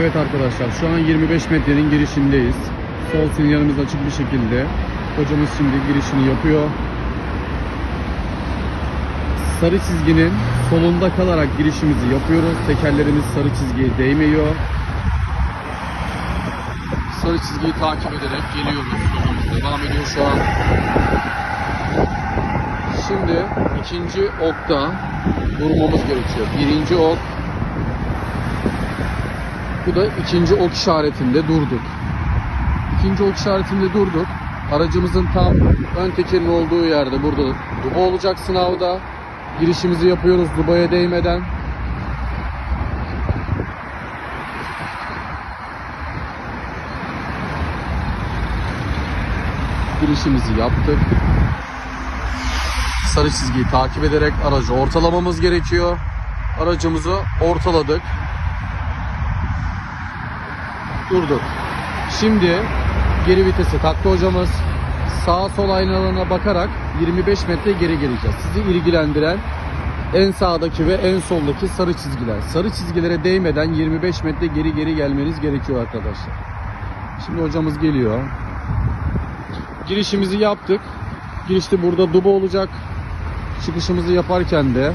Evet arkadaşlar şu an 25 metrenin girişindeyiz. Sol sinyalimiz açık bir şekilde. Hocamız şimdi girişini yapıyor. Sarı çizginin solunda kalarak girişimizi yapıyoruz. Tekerlerimiz sarı çizgiye değmiyor. Sarı çizgiyi takip ederek geliyoruz. Devam ediyor şu an. Şimdi ikinci okta durmamız gerekiyor. Birinci ok bu da ikinci ok işaretinde durduk. İkinci ok işaretinde durduk. Aracımızın tam ön tekerin olduğu yerde burada duba olacak sınavda. Girişimizi yapıyoruz dubaya değmeden. Girişimizi yaptık. Sarı çizgiyi takip ederek aracı ortalamamız gerekiyor. Aracımızı ortaladık durduk. Şimdi geri vitese taktı hocamız. Sağ sol aynalarına bakarak 25 metre geri geleceğiz. Sizi ilgilendiren en sağdaki ve en soldaki sarı çizgiler. Sarı çizgilere değmeden 25 metre geri geri gelmeniz gerekiyor arkadaşlar. Şimdi hocamız geliyor. Girişimizi yaptık. Girişte burada duba olacak. Çıkışımızı yaparken de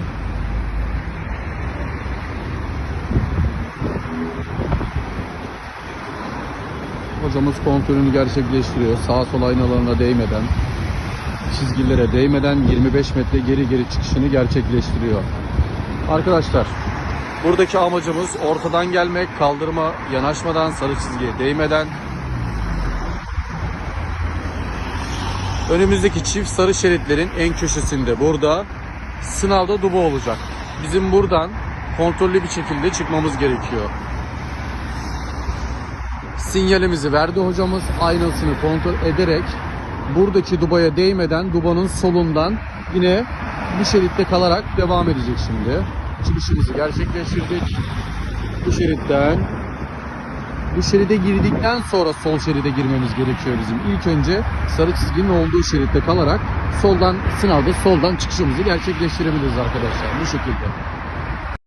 Hocamız kontrolünü gerçekleştiriyor. Sağ sol aynalarına değmeden, çizgilere değmeden 25 metre geri geri çıkışını gerçekleştiriyor. Arkadaşlar, buradaki amacımız ortadan gelmek, kaldırma yanaşmadan, sarı çizgiye değmeden. Önümüzdeki çift sarı şeritlerin en köşesinde burada sınavda duba olacak. Bizim buradan kontrollü bir şekilde çıkmamız gerekiyor. Sinyalimizi verdi hocamız. Aynasını kontrol ederek buradaki dubaya değmeden dubanın solundan yine bu şeritte kalarak devam edecek şimdi. Çıkışımızı gerçekleştirdik. Bu şeritten bu şeride girdikten sonra sol şeride girmemiz gerekiyor bizim. İlk önce sarı çizginin olduğu şeritte kalarak soldan sınavda soldan çıkışımızı gerçekleştirebiliriz arkadaşlar bu şekilde.